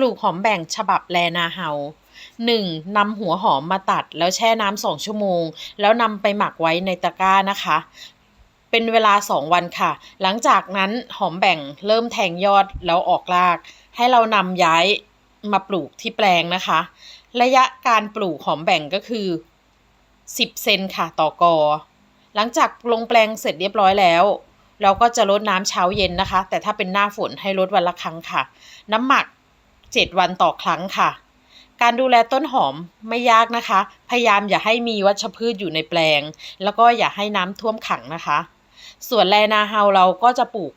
ลูกหอมแบ่งฉบับแลนาเฮา 1. นำหัวหอมมาตัดแล้วแช่น้ำสองชั่วโมง แล้วนำไปหมักไว้ในตะกร้านะคะ เป็นเวลา 2 วันค่ะ หลังจากนั้นหอมแบ่งเริ่มแทงยอดแล้วออกราก ให้เรานำย้ายมาปลูกที่แปลงนะคะ ระยะการปลูกหอมแบ่งก็คือ 10 เซนค่ะต่อกอ หลังจากลงแปลงเสร็จเรียบร้อยแล้ว เราก็จะลดน้ำเช้าเย็นนะคะ แต่ถ้าเป็นหน้าฝนให้ลดวันละครั้งค่ะ น้ำหมัก 7 วันต่อครั้งค่ะ การดูแลต้นหอมไม่ยากนะคะ พยายามอย่าให้มีวัชพืชอยู่ในแปลง แล้วก็อย่าให้น้ำท่วมขังนะคะ ส่วนแลนาเฮาเราก็จะปลูก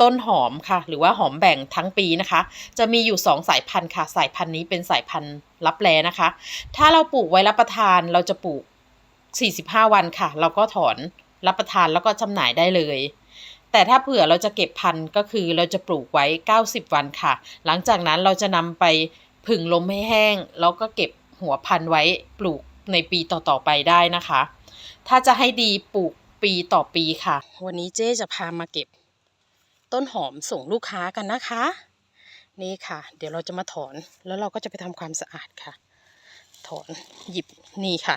ต้นหอมค่ะ หรือว่าหอมแบ่งทั้งปีนะคะ จะมีอยู่ 2 สายพันธุ์ค่ะ สายพันธุ์นี้เป็นสายพันธุ์รับแลนะคะ ถ้าเราปลูกไว้รับประทานเราจะปลูก 45 วันค่ะ เราก็ถอนรับประทานแล้วก็จำหน่ายได้เลย แต่ถ้าเผื่อเราจะเก็บพันธุ์ก็คือเราจะปลูกไว้ 90 วันค่ะ หลังจากนั้นเราจะนำไปผึ่งลมให้แห้ง แล้วก็เก็บหัวพันธุ์ไว้ปลูกในปีต่อๆไปได้นะคะ ถ้าจะให้ดีปลูกปีต่อปีค่ะ วันนี้เจ๊จะพามาเก็บ ต้นหอมส่งลูกค้ากันนะคะ นี่ค่ะ เดี๋ยวเราจะมาถอนแล้วเราก็จะไปทำความสะอาดค่ะ ถอนหยิบนี่ค่ะ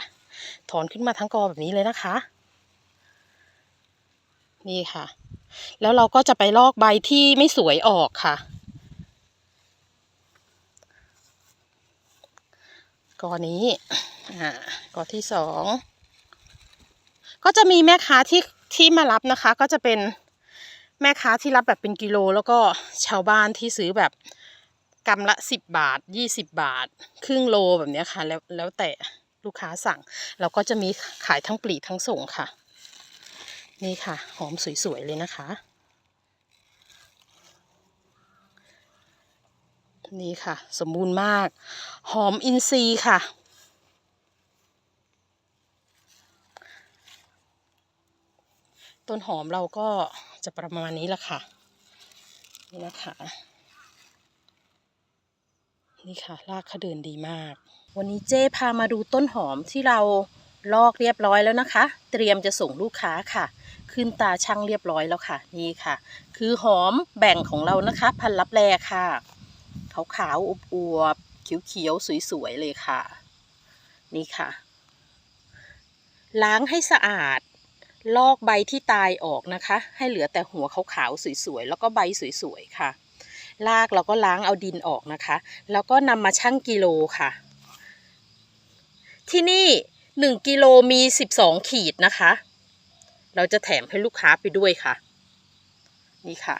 ถอนขึ้นมาทั้งกอแบบนี้เลยนะคะ นี่ค่ะ แล้วเราก็จะไปลอกใบที่ไม่สวยออกค่ะ กอนี้อ่ากอที่สองก็จะมีแม่ค้าที่ที่มารับนะคะ ก็จะเป็นแม่ค้าที่รับแบบเป็นกิโล แล้วก็ชาวบ้านที่ซื้อแบบกำละสิบบาทยี่สิบบาท ครึ่งโลแบบนี้ค่ะ แล้วแล้วแต่ลูกค้าสั่ง เราก็จะมีขายทั้งปลีกทั้งส่งค่ะ นี่ค่ะ หอมสวย ๆ เลยนะคะ นี่ค่ะ สมบูรณ์มาก หอมอินทรีย์ค่ะต้นหอมเราก็จะประมาณนี้ละค่ะ นี่นะคะ นี่ค่ะรากเขาเดินดีมาก วันนี้เจ้พามาดูต้นหอมที่เราลอกเรียบร้อยแล้วนะคะ เตรียมจะส่งลูกค้าค่ะ ขึ้นตาช่างเรียบร้อยแล้วค่ะ นี่ค่ะ คือหอมแบ่งของเรานะคะ พันลับแลค่ะ ขาวๆอวบๆเขียวๆสวยๆเลยค่ะ นี่ค่ะ ล้างให้สะอาด ลอกใบที่ตายออกนะคะ ให้เหลือแต่หัวขาวๆสวยๆแล้วก็ใบสวยๆค่ะลากเราก็ล้างเอาดินออกนะคะ แล้วก็นำมาชั่งกิโลค่ะ ที่นี่หนึ่งกิโลมีสิบสองขีดนะคะ เราจะแถมให้ลูกค้าไปด้วยค่ะ นี่ค่ะ